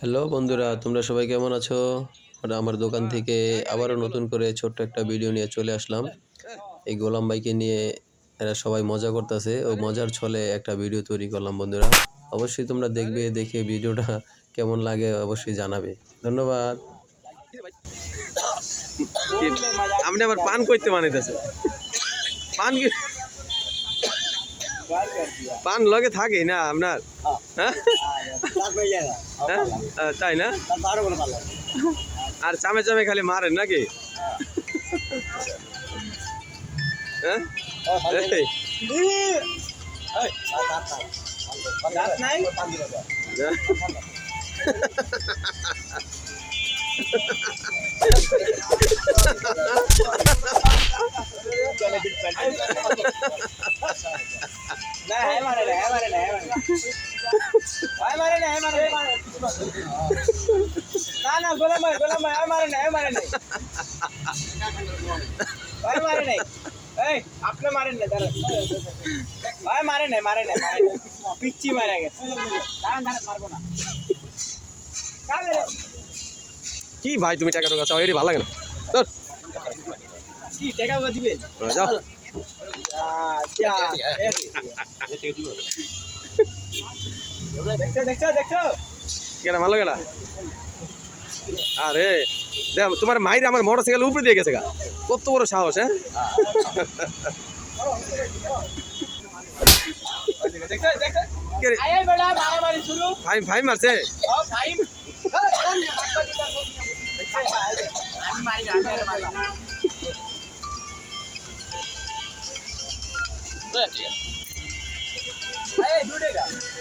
Hello বন্ধুরা, তোমরা সবাই কেমন আছো? আমার দোকান থেকে আবারও নতুন করে ছোট্ট একটা ভিডিও নিয়ে চলে আসলাম। এই গোলাম বাইকে নিয়ে এরা সবাই মজা করতেছে। ও মজার ছলে একটা ভিডিও তৈরি করলাম বন্ধুরা। অবশ্যই তোমরা দেখবে, দেখে ভিডিওটা কেমন লাগে অবশ্যই জানাবে। ধন্যবাদ। আপনি আবার পান করতে মানিতেছে পান কি পান লগে থাকে না আপনার হ্যাঁ? তাই না? আর চামে চামে খালি মারেন নাকি? হ্যাঁ এই, না না গোলাম ভাই গোলাম ভাই আর মারে আর মারে নাই। ভাই মারে নাই। এই আপনি মারেন না দাঁড়ান। ভাই মারে মারে মারে পিচ্ছি মারা গেছে। দাঁড়ান দাঁড়ান মারবো না। কি ভাই তুমি টাকা টাকা চাও এটি ভালো লাগে না। কি টাকা যাও দেখছ ভালো লাগে আরে দেখ তোমার মাইরে আমার মোটর সাইকেল উপরে দিয়ে গেছে গা। কত বড় সাহস হ্যাঁ? ভাই ভাই মারছে?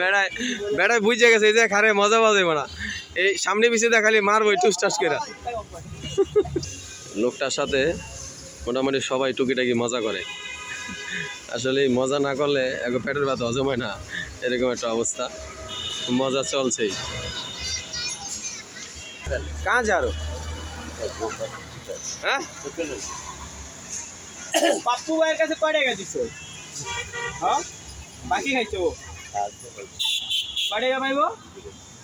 বেড়ায় বেড়ায় বুঝে গেছে, এই যে খারে মজা যাবে না। এই সামনে পিছিয়ে দেখ খালি মারবো টুস টাস করে। লোকটার সাথে মোটামুটি সবাই টুকিটাকি মজা করে। আসলে মজা না করলে এক পেটের ব্যথা হজম হয় না, এরকম একটা অবস্থা। মজা চলছেই। কাঁ যারো হ্যাঁ? পাপ্পু ভাইয়ের কাছে কয় টাকা দিছো হ্যাঁ? বাকি খাইছো কয় টাকা পাইবো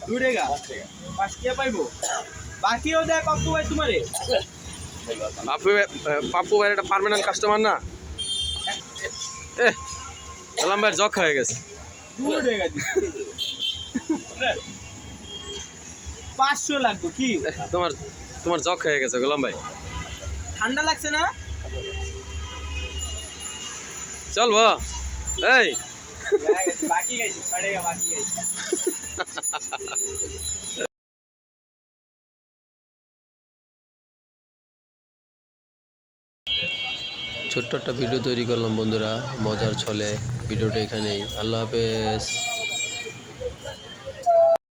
দু টাকা পাঁচ টাকা পাইবো? বাকিও দেয় পাপ্পু ভাই তোমারে। পাপ্পু পাপ্পু ভাইয়ের একটা পার্মানেন্ট কাস্টমার না? এ সালাম ভাইয়ের জখ হয়ে গেছে। পাঁচশো লাগবে কি? তোমার তোমার জখ হয়ে গেছে গোলাম ভাই। ঠান্ডা লাগছে না? চলবো এই ছোট্ট একটা ভিডিও তৈরি করলাম বন্ধুরা মজার ছলে। ভিডিওটা এখানেই। আল্লাহ হাফেজ।